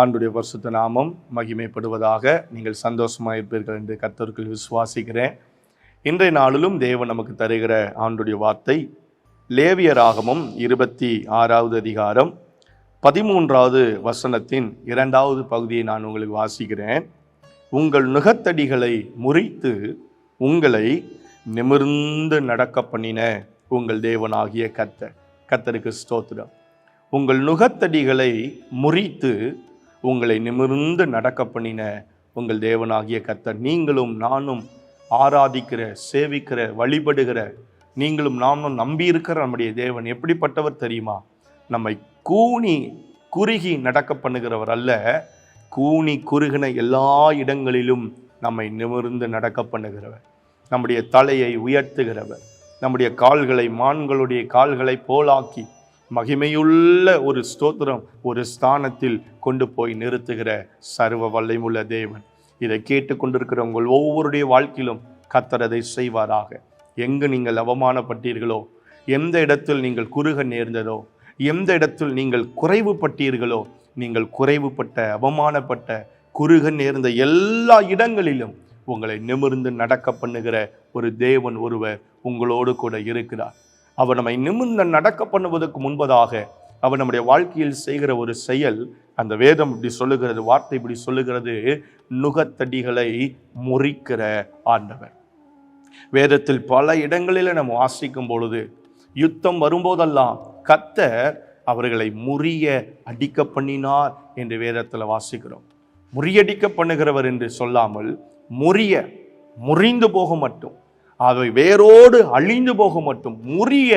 ஆண்டுடைய பரிசுத்த நாமம் மகிமைப்படுவதாக நீங்கள் சந்தோஷமாக இருப்பீர்கள் என்று கத்தருக்குள் விசுவாசிக்கிறேன். இன்றைய நாளிலும் தேவன் நமக்கு தருகிற ஆண்டுடைய வார்த்தை லேவியராகமும் இருபத்தி ஆறாவது அதிகாரம் பதிமூன்றாவது வசனத்தின் இரண்டாவது பகுதியை நான் உங்களுக்கு வாசிக்கிறேன். உங்கள் நுகத்தடிகளை முறித்து உங்களை நிமிர்ந்து நடக்க பண்ணின உங்கள் தேவனாகிய கத்த கத்தருக்கு ஸ்தோத்திரம். உங்கள் நுகத்தடிகளை முறித்து உங்களை நிமிர்ந்து நடக்க பண்ணின உங்கள் தேவனாகிய கர்த்தர். நீங்களும் நானும் ஆராதிக்கிற சேவிக்கிற வழிபடுகிற நீங்களும் நானும் நம்பியிருக்கிற நம்முடைய தேவன் எப்படிப்பட்டவர் தெரியுமா? நம்மை கூனி குறுகி நடக்க பண்ணுகிறவர் அல்ல. கூனி குறுகின எல்லா இடங்களிலும் நம்மை நிமிர்ந்து நடக்க பண்ணுகிறவர். நம்முடைய தலையை உயர்த்துகிறவர். நம்முடைய கால்களை மான்களுடைய கால்களை போலாக்கி மகிமையுள்ள ஒரு ஸ்தோத்திரம் ஒரு ஸ்தானத்தில் கொண்டு போய் நிறுத்துகிற சர்வ வல்லமுள்ள தேவன். இதை கேட்டுக்கொண்டிருக்கிற உங்கள் ஒவ்வொருடைய வாழ்க்கையிலும் கத்தரதை செய்வாராக. எங்கு நீங்கள் அவமானப்பட்டீர்களோ எந்த இடத்தில் நீங்கள் குறுக நேர்ந்ததோ எந்த இடத்தில் நீங்கள் குறைவுபட்டீர்களோ நீங்கள் குறைவுபட்ட அவமானப்பட்ட குறுக நேர்ந்த எல்லா இடங்களிலும் உங்களை நிமிர்ந்து நடக்க பண்ணுகிற ஒரு தேவன் ஒருவர் உங்களோடு கூட இருக்கிறார். அவர் நம்மை நிமிர்ந்து நடக்க பண்ணுவதற்கு முன்பதாக அவர் நம்முடைய வாழ்க்கையில் செய்கிற ஒரு செயல் அந்த வேதம் இப்படி சொல்லுகிறது வார்த்தை இப்படி சொல்லுகிறது நுகத்தடிகளை முறிக்கிற ஆண்டவர். வேதத்தில் பல இடங்களில் நம்ம வாசிக்கும் பொழுது யுத்தம் வரும்போதெல்லாம் கத்தர் அவர்களை முறிய அடிக்க பண்ணினார் என்று வேதத்தில் வாசிக்கிறோம். முறியடிக்க பண்ணுகிறவர் என்று சொல்லாமல் முறிய முறிந்து போக மட்டும் அவை வேரோடு அழிந்து போக மட்டும் முறிய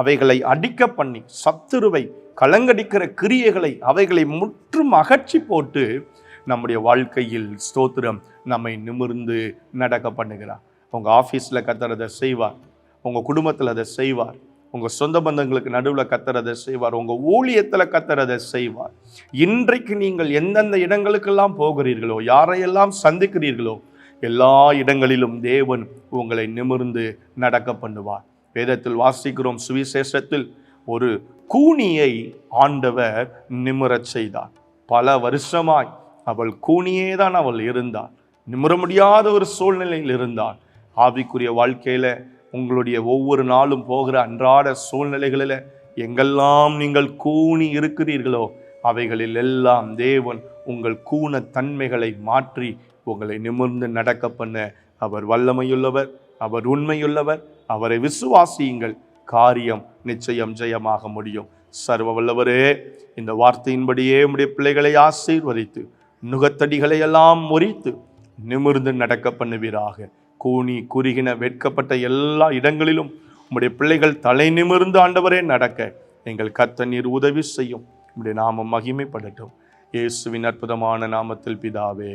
அவைகளை அடிக்க பண்ணி சத்துருவை கலங்கடிக்கிற கிரியைகளை அவைகளை முற்றும் அகற்றி போட்டு நம்முடைய வாழ்க்கையில் ஸ்தோத்திரம் நம்மை நிமிர்ந்து நடக்க பண்ணுகிறார். உங்கள் ஆஃபீஸில் கத்தர் அதை செய்வார். உங்கள் குடும்பத்தில் அதை செய்வார். உங்கள் சொந்த பந்தங்களுக்கு நடுவில் கத்துறதை செய்வார். உங்கள் ஊழியத்தில் கத்துறதை செய்வார். இன்றைக்கு நீங்கள் எந்தெந்த இடங்களுக்கெல்லாம் போகிறீர்களோ யாரையெல்லாம் சந்திக்கிறீர்களோ எல்லா இடங்களிலும் தேவன் உங்களை நிமிர்ந்து நடக்க பண்ணுவார். வேதத்தில் வாசிக்கிறோம் சுவிசேஷத்தில் ஒரு கூனியை ஆண்டவர் நிமிரச் செய்தார். பல வருஷமாய் அவள் கூனியே தான் அவள் இருந்தாள். நிமிர முடியாத ஒரு சூழ்நிலையில் இருந்தாள். ஆவிக்குரிய வாழ்க்கையில் உங்களுடைய ஒவ்வொரு நாளும் போகிற அன்றாட சூழ்நிலைகளில் எங்கெல்லாம் நீங்கள் கூனி இருக்கிறீர்களோ அவைகளில் எல்லாம் தேவன் உங்கள் கூண தன்மைகளை மாற்றி உங்களை நிமிர்ந்து நடக்க பண்ண. அவர் வல்லமையுள்ளவர் அவர் உண்மையுள்ளவர் அவரை விசுவாசியுங்கள். காரியம் நிச்சயம் ஜெயமாக முடியும். சர்வ வல்லவரே இந்த வார்த்தையின்படியே உடைய பிள்ளைகளை ஆசீர்வதித்து நுகத்தடிகளை எல்லாம் முறித்து நிமிர்ந்து நடக்க பண்ணுவீராக. கூனி குறுகின வெட்கப்பட்ட எல்லா இடங்களிலும் உம்முடைய பிள்ளைகள் தலை நிமிர்ந்து ஆண்டவரே நடக்க எங்கள் கத்த நீர் உதவி செய்யும். உம்முடைய நாமம் மகிமைப்படட்டும். இயேசுவின் அற்புதமான நாமத்தில் பிதாவே